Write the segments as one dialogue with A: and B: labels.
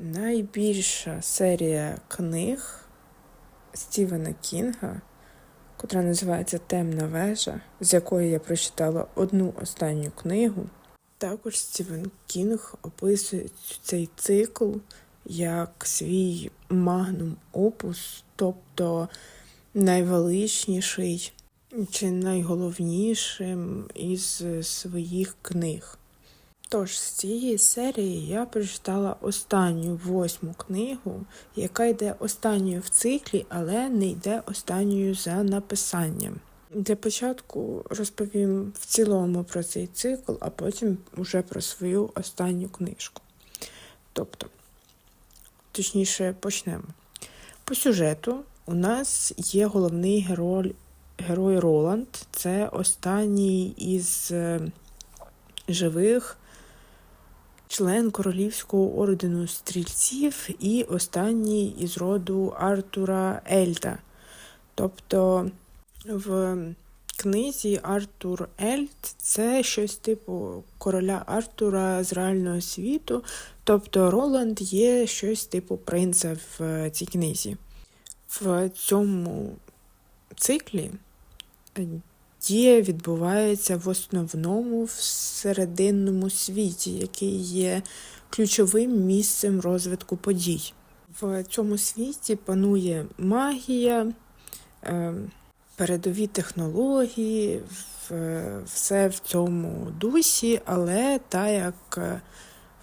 A: найбільша серія книг Стівена Кінга, котра називається Темна вежа, з якої я прочитала одну останню книгу. Також Стівен Кінг описує цей цикл як свій магнум опус, тобто найвеличніший чи найголовнішим із своїх книг. Тож з цієї серії я прочитала останню восьму книгу, яка йде останньою в циклі, але не йде останньою за написанням. Для початку розповім в цілому про цей цикл, а потім уже про свою останню книжку. Тобто, точніше, почнемо. По сюжету у нас є головний герой, герой Роланд. Це останній із е, живих член Королівського ордену стрільців і останній із роду Артура Ельта. Тобто в книзі Артур Ельт це щось типу короля Артура з реального світу. Тобто Роланд є щось типу принца в цій книзі. В цьому циклі дія відбувається в основному в серединному світі, який є ключовим місцем розвитку подій. В цьому світі панує магія, е, передові технології, все в цьому дусі, але так як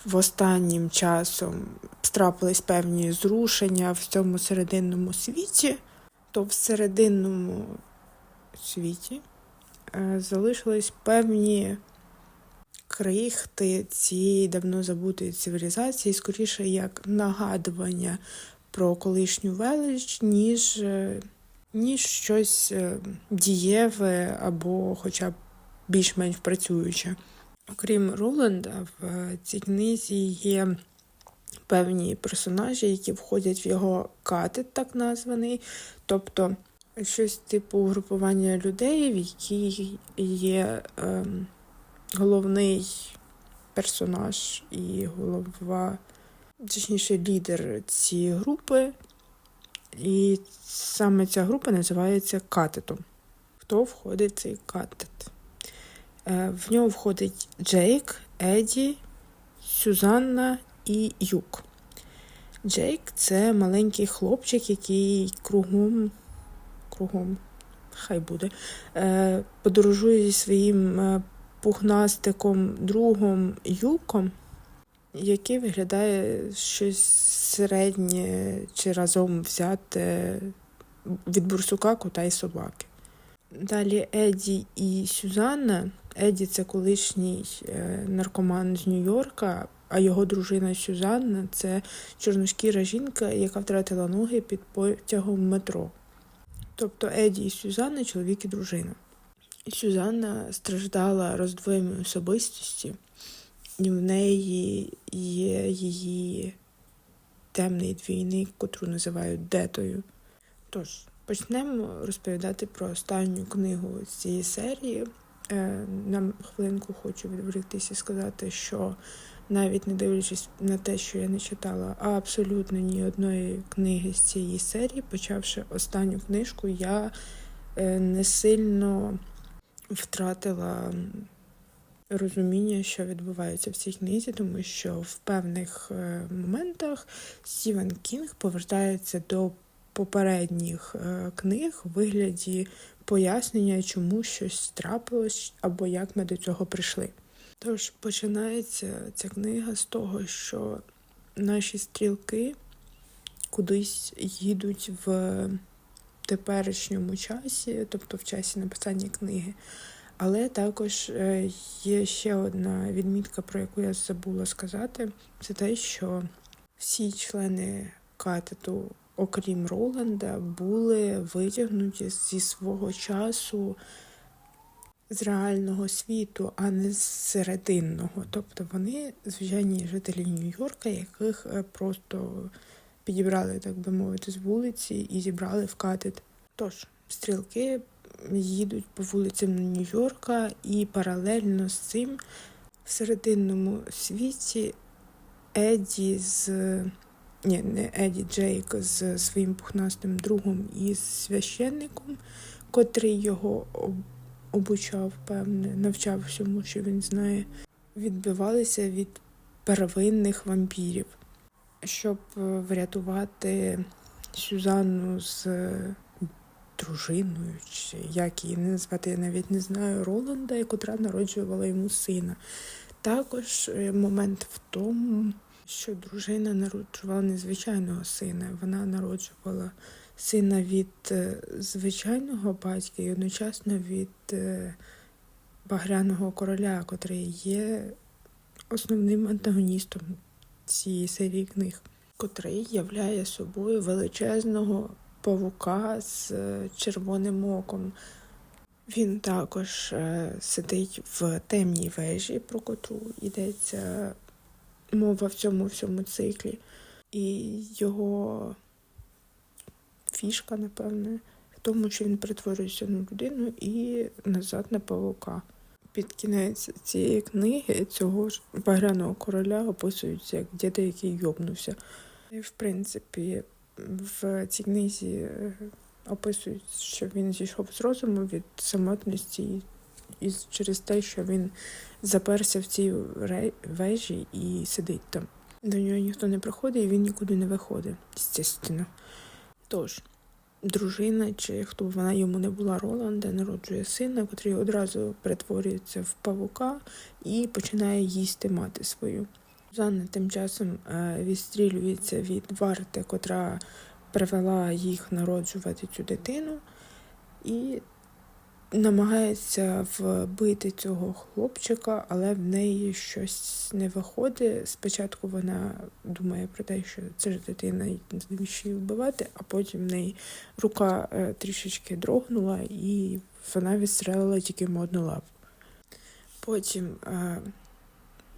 A: в останнім часом трапились певні зрушення в цьому серединному світі, то в серединному світі Е, залишились певні крихти цієї давно забутої цивілізації, скоріше як нагадування про колишню велич, ніж е, ніж щось е, дієве або хоча б більш-менш працююче. Окрім Роланда, в цій книзі є певні персонажі, які входять в його катет, так названий. Тобто щось типу групування людей, в якій є е, головний персонаж і голова, точніше, лідер цієї групи. І саме ця група називається катетом. Хто входить в цей катет? Е, в нього входить Джейк, Еді, Сюзанна і Юк. Джейк це маленький хлопчик, який кругом кругом, хай буде, е, подорожує зі своїм е, пухнастиком другом Юком, який виглядає щось середнє чи разом взяте від бурсука, кота і собаки. Далі Еді і Сюзанна. Еді це колишній е, наркоман з Нью-Йорка, а його дружина Сюзанна це чорношкіра жінка, яка втратила ноги під потягом метро. Тобто Еді і Сюзанна чоловік і дружина. Сюзанна страждала роздвоєнням особистості, і в неї є її темний двійник, котру називають Детою. Тож, почнемо розповідати про останню книгу з цієї серії. Е, на хвилинку хочу відволіктися і сказати, що навіть не дивлячись на те, що я не читала абсолютно ні одної книги з цієї серії, почавши останню книжку, я е, не сильно втратила розуміння, що відбувається в цій книзі, тому що в певних е, моментах Стівен Кінг повертається до попередніх е, книг у вигляді пояснення, чому щось трапилось або як ми до цього прийшли. Тож починається ця книга з того, що наші стрілки кудись їдуть в теперішньому часі, тобто в часі написання книги. Але також е, є ще одна відмітка, про яку я забула сказати, це те, що всі члени катету, окрім Роланда, були витягнуті зі свого часу з реального світу, а не з серединного. Тобто вони звичайні жителі Нью-Йорка, яких е, просто підібрали, так би мовити, з вулиці і зібрали в катет. Тож, стрілки їдуть по вулицям Нью-Йорка, і паралельно з цим в серединному світі Еді з ні, не Еді Джейк з своїм пухнастим другом і священником, котрий його обучав, певне, навчав всьому, що він знає, відбивалися від первинних вампірів, щоб е, врятувати Сюзанну з е, дружиною, чи як її назвати, я навіть не знаю, Роланда, котра народжувала йому сина. Також е, момент в тому, що дружина народжувала незвичайного сина. Вона народжувала сина від е, звичайного батька і одночасно від е, Багряного короля, котрий є основним антагоністом цієї серії книг, котрий являє собою величезного павука з е, червоним оком. Він також сидить в темній вежі, про котру йдеться мова в цьому всьому циклі. І його фішка, напевне, в тому, що він перетворюється на людину і назад на павука. Під кінець цієї книги цього ж багряного короля описується як діда, який йобнувся. І, в принципі, в цій книзі е, описують, що він зійшов з розуму від самотності і через те, що він заперся в цій вежі і сидить там. До нього ніхто не приходить, і він нікуди не виходить, звісно. Тож, дружина, чи хто б вона йому не була Роланда, народжує сина, котрий одразу перетворюється в павука і починає їсти мати свою. Жанна тим часом е, відстрілюється від варти, котра привела їх народжувати цю дитину, і намагається вбити цього хлопчика, але в неї щось не виходить. Спочатку вона думає про те, що це ж дитина, навіщо її вбивати, а потім в неї рука е, трішечки дрогнула, і вона відстрелила тільки йому одну лапу. Потім е,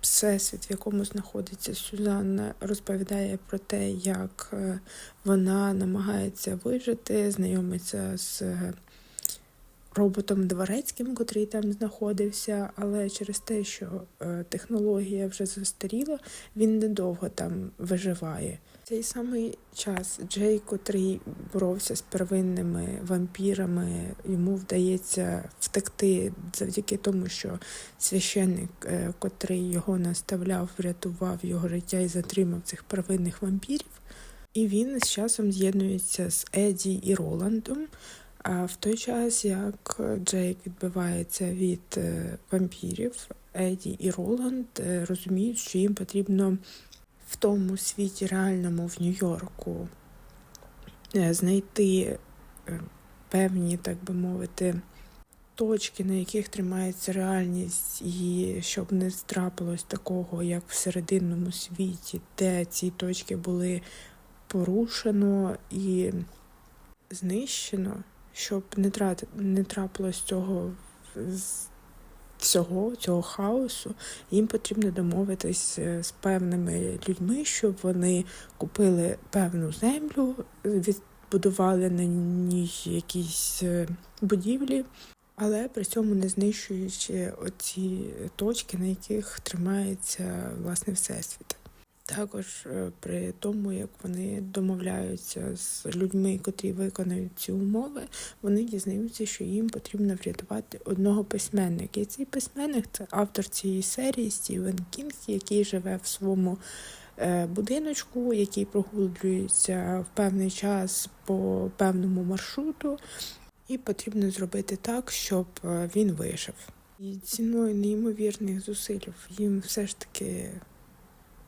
A: всесвіт, в якому знаходиться Сюзанна, розповідає про те, як е, вона намагається вижити, знайомиться з роботом дворецьким, котрий там знаходився, але через те, що е, технологія вже застаріла, він недовго там виживає. В цей самий час Джей, котрий боровся з первинними вампірами, йому вдається втекти завдяки тому, що священник, е, котрий його наставляв, врятував його життя і затримав цих первинних вампірів. І він з часом з'єднується з Еді і Роландом. А в той час, як Джейк відбивається від е, вампірів, Еді і Роланд е, розуміють, що їм потрібно в тому світі реальному в Нью-Йорку е, знайти певні, так би мовити, точки, на яких тримається реальність, і щоб не трапилось такого, як в серединному світі, де ці точки були порушено і знищено, щоб не трати, не трапилось цього всього, цього хаосу, їм потрібно домовитись е, з певними людьми, щоб вони купили певну землю, відбудували на ній якісь е, будівлі, але при цьому не знищуючи оці точки, на яких тримається власне всесвіт. Також е, при тому, як вони домовляються з людьми, котрі виконають ці умови, вони дізнаються, що їм потрібно врятувати одного письменника. І цей письменник це автор цієї серії Стівен Кінг, який живе в своєму е, будиночку, який прогулюється в певний час по певному маршруту, і потрібно зробити так, щоб е, він вижив. І ціною неймовірних зусиль їм все ж таки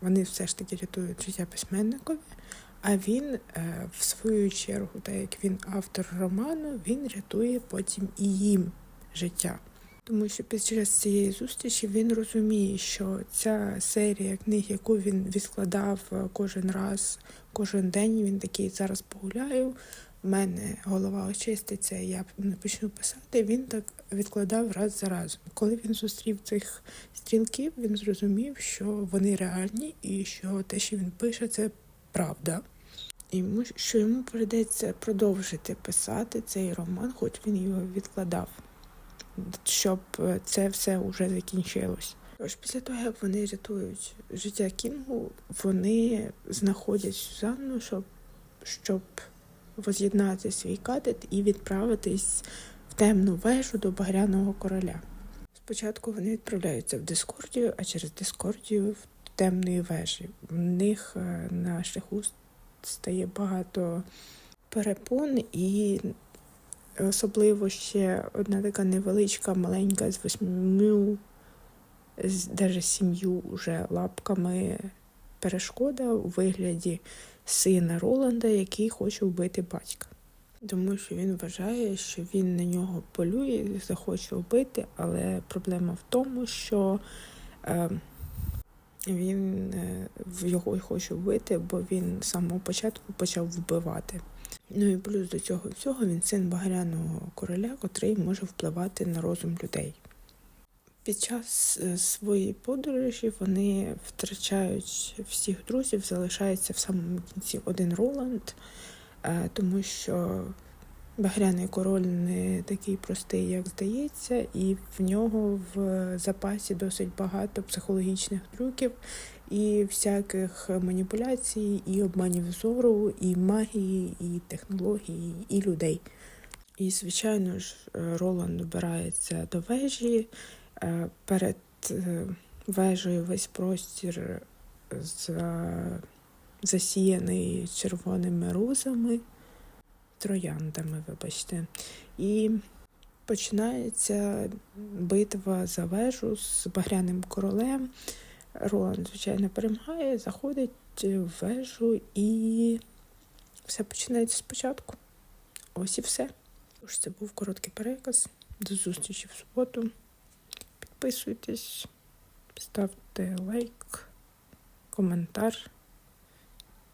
A: вони все ж таки рятують життя письменникові, а він, е, в свою чергу, так як він автор роману, він рятує потім і їм життя. Тому що під час цієї зустрічі він розуміє, що ця серія книг, яку він відкладав е, кожен раз, кожен день, він такий зараз погуляю. в мене голова очиститься, я не почну писати. Він так відкладав раз за разом. Коли він зустрів цих стрілків, він зрозумів, що вони реальні, і що те, що він пише, це правда. І що йому прийдеться продовжити писати цей роман, хоч він його відкладав, щоб це все вже закінчилось. Тож після того, як вони рятують життя Кінгу, вони знаходять Сюзанну, щоб, щоб воз'єднати свій катет і відправитись в темну вежу до Багряного короля. Спочатку вони відправляються в Дискордію, а через Дискордію в темної вежі. В них е, на шляху стає багато перепон і особливо ще одна така невеличка, маленька з восьмю, даже сім'ю уже лапками перешкода у вигляді сина Роланда, який хоче вбити батька. Тому що він вважає, що він на нього полює, захоче вбити, але проблема в тому, що е, він е, його хоче вбити, бо він з самого початку почав вбивати. Ну і плюс до цього всього він син багряного короля, котрий може впливати на розум людей. Під час е, своєї подорожі вони втрачають всіх друзів, залишається в самому кінці один Роланд, тому що Багряний король не такий простий, як здається, і в нього в запасі досить багато психологічних трюків і всяких маніпуляцій, і обманів зору, і магії, і технології, і людей. І, звичайно ж, Роланд добирається до вежі. Е, Перед е, вежею весь простір за- засіяний червоними розами трояндами, вибачте. І починається битва за вежу з багряним королем. Роланд, звичайно, перемагає, заходить в вежу і все починається спочатку. Ось і все. Тож це був короткий переказ. До зустрічі в суботу. Підписуйтесь, ставте лайк, коментар.